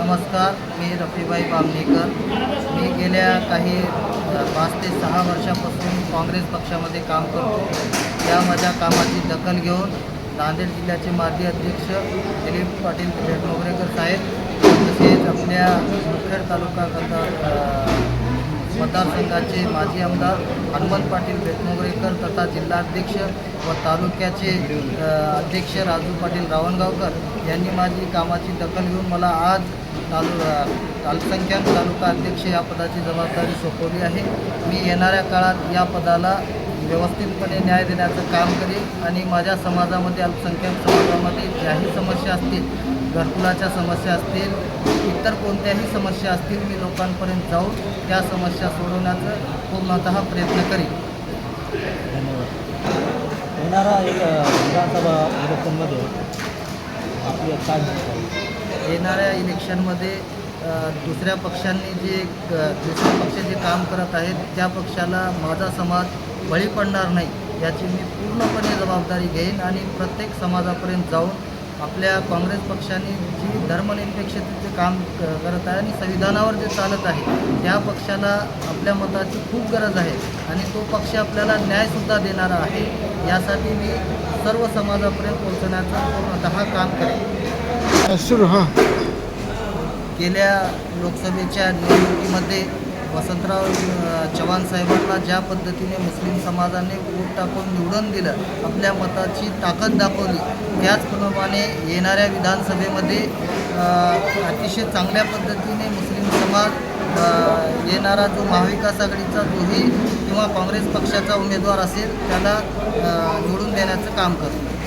नमस्कार मी रफीबाई बामणेकर. मी गेल्या काही पाच ते सहा वर्षापासून काँग्रेस पक्षामध्ये काम करतो. या माझ्या कामाची दखल घेऊन नांदेड जिल्ह्याचे माजी अध्यक्ष दिलीप पाटील भेटमोगरेकर साहेब तसेच आपल्या मुखेड तालुका करता मतदारसंघाचे माजी आमदार हनुमंत पाटील भेटमोगरेकर तथा जिल्हाध्यक्ष व तालुक्याचे अध्यक्ष राजू पाटील रावणगावकर यांनी माझी कामाची दखल घेऊन मला आज तालु अल्पसंख्याक तालुका अध्यक्ष या पदाची जबाबदारी सोपवली आहे. मी येणाऱ्या काळात या पदाला व्यवस्थितपणे न्याय देण्याचं काम करेन आणि माझ्या समाजामध्ये अल्पसंख्याक समाजामध्ये ज्याही समस्या असतील घरकुलाच्या समस्या असतील इतर कोणत्याही समस्या असतील मी लोकांपर्यंत जाऊन त्या समस्या सोडवण्याचा पूर्णतः प्रयत्न करीन धन्यवाद येणारा एक विधानसभा इलेक्शनमध्ये आपली काय? येणाऱ्या इलेक्शनमध्ये दुसऱ्या पक्षांनी जे दुसरे पक्ष जे काम करत आहेत त्या पक्षाला माझा समाज बळी पडणार नाही याची मी पूर्णपणे जबाबदारी घेईन आणि प्रत्येक समाजापर्यंत जाऊन आपल्या काँग्रेस पक्षाने जी धर्मनिरपेक्षतेचे काम करत आहे आणि संविधानावर जे चालत आहे त्या पक्षाला आपल्या मताची खूप गरज आहे आणि तो पक्ष आपल्याला न्यायसुद्धा देणारा आहे यासाठी मी सर्व समाजापर्यंत पोहोचण्याचं पूर्णतः काम करेन. हां. गेल्या लोकसभेच्या निवडणुकीमध्ये वसंतराव चव्हाण साहेबांना ज्या पद्धतीने मुस्लिम समाजाने वोट टाकून निवडून दिलं आपल्या मताची ताकद दाखवली त्याचप्रमाणे येणाऱ्या विधानसभेमध्ये अतिशय चांगल्या पद्धतीने मुस्लिम समाज येणारा जो महाविकास आघाडीचा जोही किंवा काँग्रेस पक्षाचा उमेदवार असेल त्याला निवडून देण्याचं काम करतो.